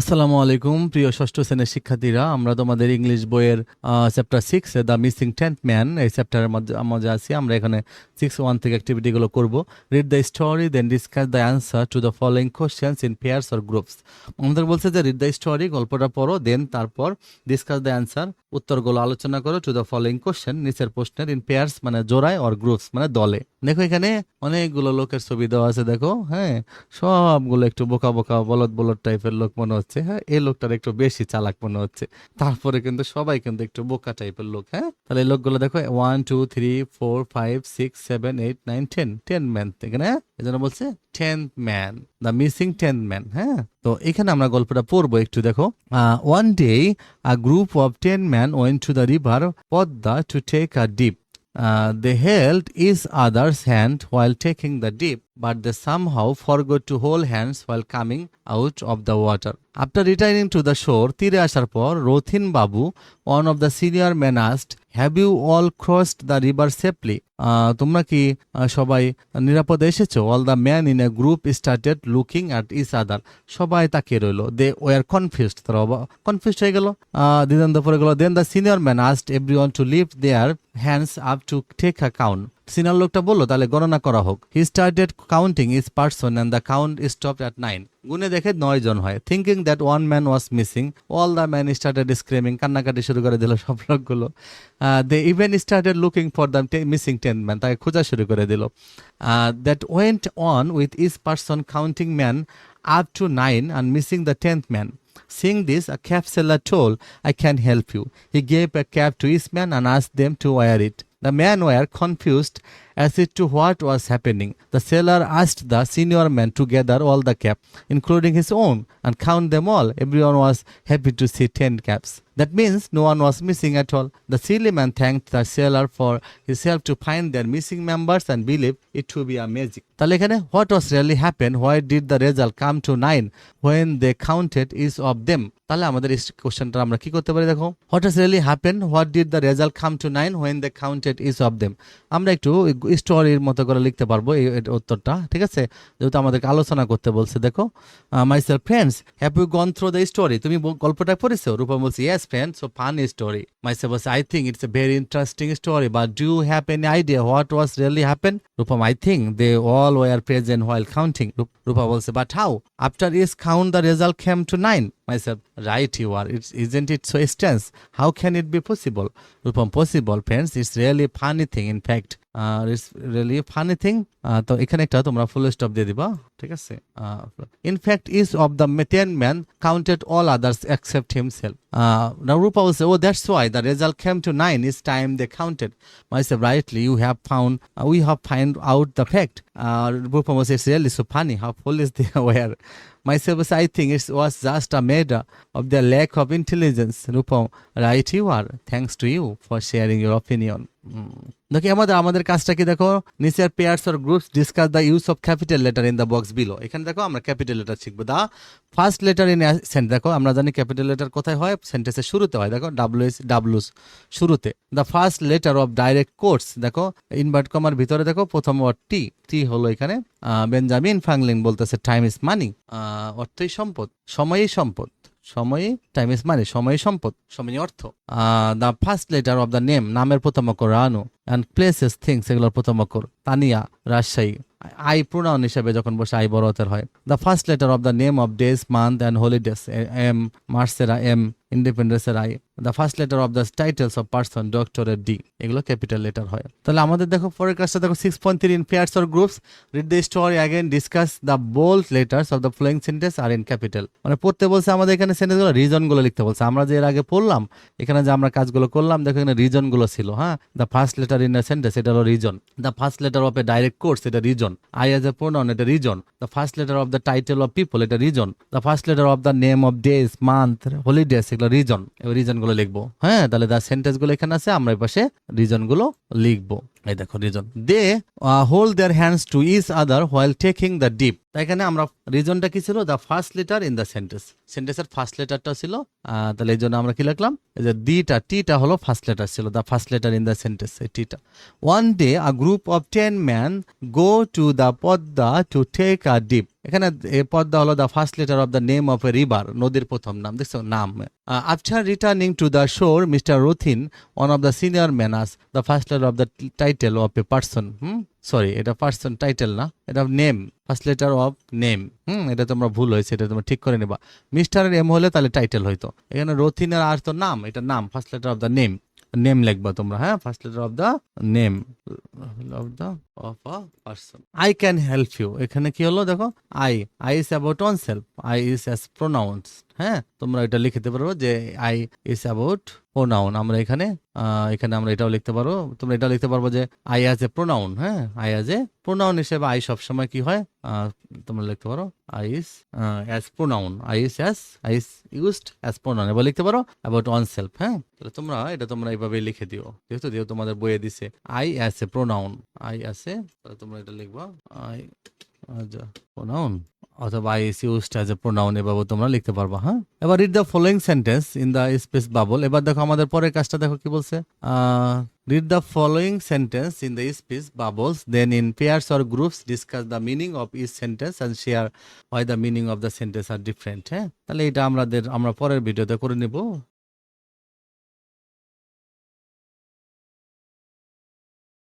আসসালামু আলাইকুম, প্রিয় ষষ্ঠ শ্রেণির শিক্ষার্থীরা। আমরা তোমাদের ইংলিশ বইয়ের chapter six the missing tenth man এই চ্যাপ্টারের মধ্যে মধ্যে আছি। আমরা এখানে সিক্স ওয়ান থেকে অ্যাক্টিভিটিগুলো করব। Read the story then discuss the answer to the following questions in pairs or groups আমাদের বলছে যে রিড দ্য স্টোরি গল্পটা পড়ো দেন তারপর ডিসকাস দ্য অ্যান্সার উত্তরগুলো আলোচনা করো টু দ্য ফলোয়িং কোশ্চেন নিচের প্রশ্নের ইন পেয়ার্স মানে জোড়ায় অর গ্রুপস মানে দলে। দেখো এখানে অনেকগুলো লোকের ছবি দেওয়া আছে, দেখো হ্যাঁ সবগুলো একটু বোকা বোকা, বলদ বলদ টাইপের লোক মনে হচ্ছে হ্যাঁ এই লোকটার একটু বেশি চালাক মনে হচ্ছে। তারপরে কিন্তু সবাই কিন্তু একটু বোকা টাইপের লোক হ্যাঁ? তাহলে এই লোকগুলো দেখো one two three four five six seven eight nine ten ten man এখানে এই জন্য বলছে tenth man the missing tenth man হ্যাঁ? তো এখানে আমরা গল্পটা পড়ব একটু দেখো। One day a group of ten man went to the river Padma to take a dip they they held others hand while taking the dip, but they somehow forgot to hold hands while coming out of the water. After returning to the shore, তীরে আসার পর রথিন বাবু one of the senior men asked, Have you all crossed the river safely? তোমরা কি সবাই নিরাপদে এসেছ? All the man in a group started looking at each other সবাই তাকিয়ে রইল। দে ওয়ার কনফিউজড তারা কনফিউজ হয়ে গেল। দিদান্ত পরে গেল। Then the senior man asked every one to leave their hands up to take account senior লোকটা বলল তাহলে গণনা করা হোক। He started counting each person and the count stop at nine গুনে দেখে নয় জন হয়। Thinking that one man was missing all the man started screaming কান্নাকাটি শুরু করে দিল সব লোকগুলো। They even started looking for the missing ten man তাকে খোঁজা শুরু করে দিল। That went on with each person counting man up to nine and missing the tenth man Seeing this, a cap seller told, I can help you. He gave a cap to his man and asked them to wear it. The man were confused as it to what was happening. The seller asked the senior man to gather all the cap, including his own, and count them all. Everyone was happy to see 10 caps. That means no one was missing at all. The silly man thanked the seller for his help to find their missing members and believed it to be a magic. তাহলে এখানে what was really happened? Why did the result come to 9 when they counted each of them? তাহলে আমাদের এই কোশ্চেনটা আমরা কি করতে পারি দেখো what has really happened? What did the result come to 9 when they counted each of them? আমরা একটু স্টোরির মতো করে লিখতে পারব এই উত্তরটা ঠিক আছে? যেহেতু আমাদেরকে আলোচনা করতে বলছে দেখো। Myself friends have you gone through the story তুমি গল্পটা পড়েছো? রূপম বলছে yes friend so fun story myself বলছে I think it's a very interesting story but do you have any idea what was really happen Rupam I think they all were present while counting Rupa বলছে but how after each count the result came to nine myself right you are it's, isn't it so strange? how can it be possible? rupam possible friends it's really funny thing in fact. It's really funny thing তো এখানে একটা তোমরা full stop দিয়ে দিবা। ঠিক আছে? In fact each of the ten man counted all others except himself now Rupa will say, oh, that's why the result came to nine. Each time they counted. Myself, rightly, you have found, uh, we have found out the fact. Uh, Rupa say, it's really so funny how foolish they were. Myself, was, I think it was just a matter of their lack of intelligence. Rupam, right you are. Thanks to you for sharing your opinion. Hmm. দেখি আমাদের আমাদের কাজটা কি দেখো নিচের pairs or groups discuss the use of capital letter in the box below এখানে দেখো আমরা ক্যাপিটাল লেটার শিখব the first letter in sentence দেখো, আমরা জানি ক্যাপিটাল লেটার কোথায় হয়? সেন্টেন্সের শুরুতে হয়, দেখো ডাব্লিউ এস ডাব্লুস শুরুতে। The first letter of direct course দেখো ইনভার্ট কমার ভিতরে, দেখো, প্রথম ওয়ার্ড টি টি হলো এখানে বেঞ্জামিন ফ্রাঙ্কলিন বলতেছে টাইম ইজ মানি অর্থই সম্পদ, সময়ই সম্পদ, সময়ই টাইম ইজ মানি সময়ই সম্পদ সময়ই অর্থ। The first letter of the name নামের প্রথম অক্ষর রানু অ্যান্ড প্লেসেস থিংস এগুলোর প্রথম অক্ষর তানিয়া, রাজশাহী। আই প্রোনাউন হিসেবে যখন বসে আই বড় হয়। The first letter of the name of days month and holidays M, মার্সেরা, M ইন্ডিপেন্ডেন্সের I the first letter of the titles of person ডক্টরের ডি এগুলো ক্যাপিটাল লেটার হয়। তাহলে আমাদের দেখো পরের কাজটা দেখো six point three in pairs or groups read the story again discuss the bold letters of the following sentence are in capital মানে পড়তে বলছে আমাদের এখানে সেন্টেন্সগুলো রিজনগুলো লিখতে বলছে। আমরা যে এর আগে পড়লাম, এখানে যে আমরা কাজগুলো করলাম, দেখো এখানে রিজনগুলো ছিল হ্যাঁ? The first letter in a sentence এটা হলো reason the first letter of a direct course এটা reason I as a pronoun এটা reason the first letter of the title of people এটা reason the first letter of the name of days month holidays এগুলো reason এবার রিজনগুলো লিখব। হ্যাঁ তাহলে দা সেন্টেন্সগুলো এখানে আছে, আমরা এই পাশে রিজনগুলো লিখব। এই দেখো reason they hold their hands to each other while taking the dip তাই এখানে আমরা রিজনটা কি ছিল? The first letter in the sentence সেন্টেন্সের ফার্স্ট লেটারটা ছিল তাহলে এই জন্য আমরা কি লিখলাম? এই যে দিটা টিটা হলো ফার্স্ট লেটার ছিল the first letter in the sentence এই টিটা one day a group of ten man go to the Padma to take a dip এখানে পদ্মা হলো the first letter of the name of a river নদীর প্রথম নাম, দেখছ? নাম। After returning to the shore mister Rathin one of the senior men the first letter of the title of a person hmm? Sorry এটা person title না, এটা name first letter of name hmm? এটা তোমরা ভুল হয়েছে, এটা তোমরা ঠিক করে নেবা। মিস্টারের এম হলে তাহলে টাইটেল হইতো। এখানে রথিনের আর তো নাম, এটা নাম first letter of the name name লিখবা তোমরা হ্যাঁ? First letter of the name of the of a person I can help you এখানে কি হলো? দেখো I I is about own self I is as pronouns হ্যাঁ? তোমরা এটা লিখতে পারব যে আই ইস অ্যাবাউট প্রোনাউন আমরা এখানে এখানে আমরা এটাও লিখতে পারব তোমরা এটাও লিখতে পারব যে আই অ্যাজ এ প্রোনাউন হ্যাঁ? আই অ্যাজ এ প্রোনাউন হিসেবে আই সবসময় কি হয়? তোমরা লিখতে পারো I is as pronoun I is as I is used as pronoun এবার লিখতে পারো অ্যাবাউট অন সেলফ হ্যাঁ? তাহলে তোমরা, এটা তোমরা এইভাবে লিখে দিও। যেহেতু যেহেতু তোমাদের বইয়ে দিছে I as a pronoun I আছে তাহলে তোমরা এটা লিখবা। আই আচ্ছা প্রোনাউন অথবা I is used as a pronoun এভাবে তোমরা লিখতে পারবা হ্যাঁ? এবার read the following sentence in the space bubble এবার দেখো আমাদের পরের কাজটা দেখো কি বলছে। Read the following sentence in the space bubbles then in pairs or groups discuss the meaning of each sentence and share why the meaning of the sentence are different হ্যাঁ? তাহলে এটা আমাদের আমরা পরের ভিডিওতে করে নিব।